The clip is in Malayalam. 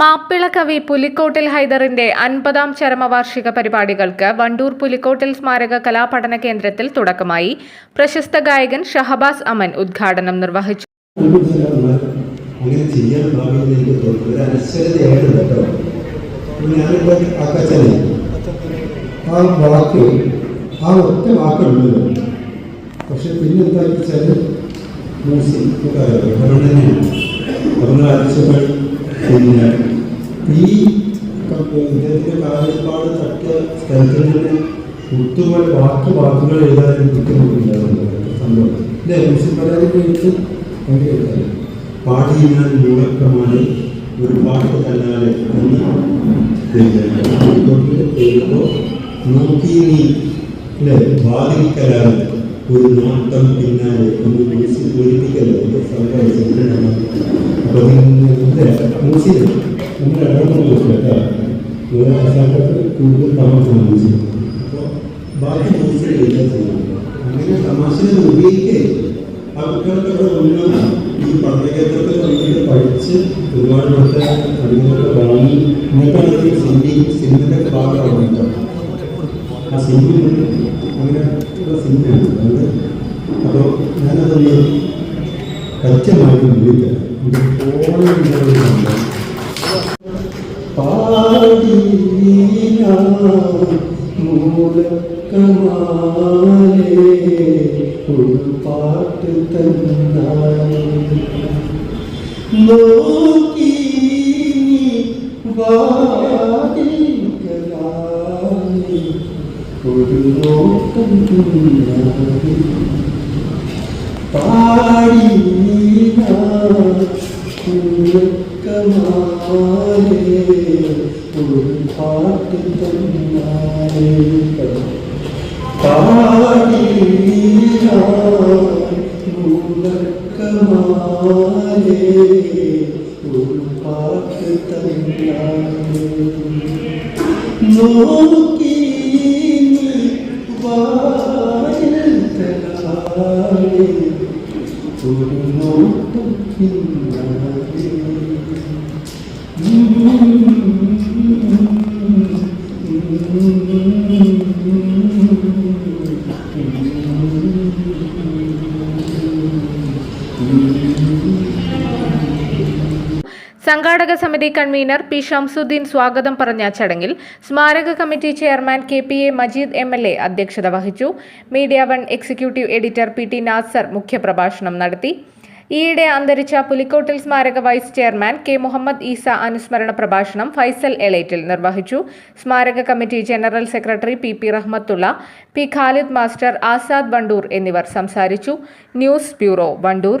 മാപ്പിള കവി പുലിക്കോട്ടിൽ ഹൈദറിന്റെ അൻപതാം ചരമവാർഷിക പരിപാടികൾക്ക് വണ്ടൂർ പുലിക്കോട്ടിൽ സ്മാരക കലാപഠന കേന്ദ്രത്തിൽ തുടക്കമായി. പ്രശസ്ത ഗായകൻ ഷഹബാസ് അമൻ ഉദ്ഘാടനം നിർവഹിച്ചു. ആ പക്ഷെ പിന്നെന്താ വെച്ചാൽ അതുകൊണ്ട് തന്നെയാണ് കാലപ്പാട് തട്ടിയ സ്ഥലത്തിൽ നിന്ന് ഒത്തുപോലെ ബാക്കി വാക്കുകൾ എഴുതാനും ബുദ്ധിമുട്ടുണ്ടാകുന്നുണ്ട് സംഭവം. ഇല്ല പരാതി കഴിഞ്ഞിട്ട് ഭയങ്കര പാടി ഞാൻ മുഴക്കമാണ് ഒരു പാട്ട് തന്നാലെ എഴുതുമ്പോൾ നോക്കി നീ അല്ലേ? ബാധിക്കലാണ് ഒരു നോട്ടം പിന്നാലെ ഒന്ന് മനസ്സിൽ ഒഴിപ്പിക്കല്ലോ ഇത് അപ്പോൾ നിങ്ങൾ മ്യൂസിയം നിങ്ങൾ ഇടപെടുന്നു നിങ്ങൾ അവസാനത്ത് കൂടുതൽ താമസം മ്യൂസിയം അപ്പോൾ ബാക്കി മ്യൂസിയം എഴുതാൻ അങ്ങനെ തമാശകൾ ഉപയോഗിക്കേ ആ കുട്ടികൾക്കൊക്കെ മുന്നേ ഈ പഠനകേന്ദ്രത്തിൽ വന്നിട്ട് പഠിച്ച് ഒരുപാട് പേർക്ക് അറിവുകളൊക്കെ വാങ്ങി ഇന്നത്തെ ഈ സിനിമ സിനിമയുടെ ഭാഗമാവുന്നത് ആ സിനിമ അങ്ങനെ സിനിമയാണ്. അതുകൊണ്ട് അപ്പോൾ ഞാനതൊന്ന് കൃത്യമായിട്ട് വിളിക്കാം ഇത് ഫോണിൽ മൂലക്കമാലേ ഒരു പാട്ട് തന്നാലേ നോക്കി വാദിക്കലാലേ ഒരു നോട്ടം പിന്നാലെ പാടി നോക്കി ഒരു നോട്ടം പിന്നാലെ സംഘാടക സമിതി കൺവീനർ പി ഷംസുദ്ദീൻ സ്വാഗതം പറഞ്ഞ ചടങ്ങിൽ സ്മാരക committee chairman K P A Majeed M L A അധ്യക്ഷത വഹിച്ചു. Media One executive editor P T Nasar മുഖ്യപ്രഭാഷണം നടത്തി. ഈയിടെ അന്തരിച്ച പുലിക്കോട്ടിൽ സ്മാരക vice chairman K Muhammad Eesa അനുസ്മരണ പ്രഭാഷണം ഫൈസൽ എളേറ്റിൽ നിർവഹിച്ചു. സ്മാരക committee general secretary P P Rahmathulla P Khalid master Azad Wandoor എന്നിവർ സംസാരിച്ചു. News bureau Wandoor.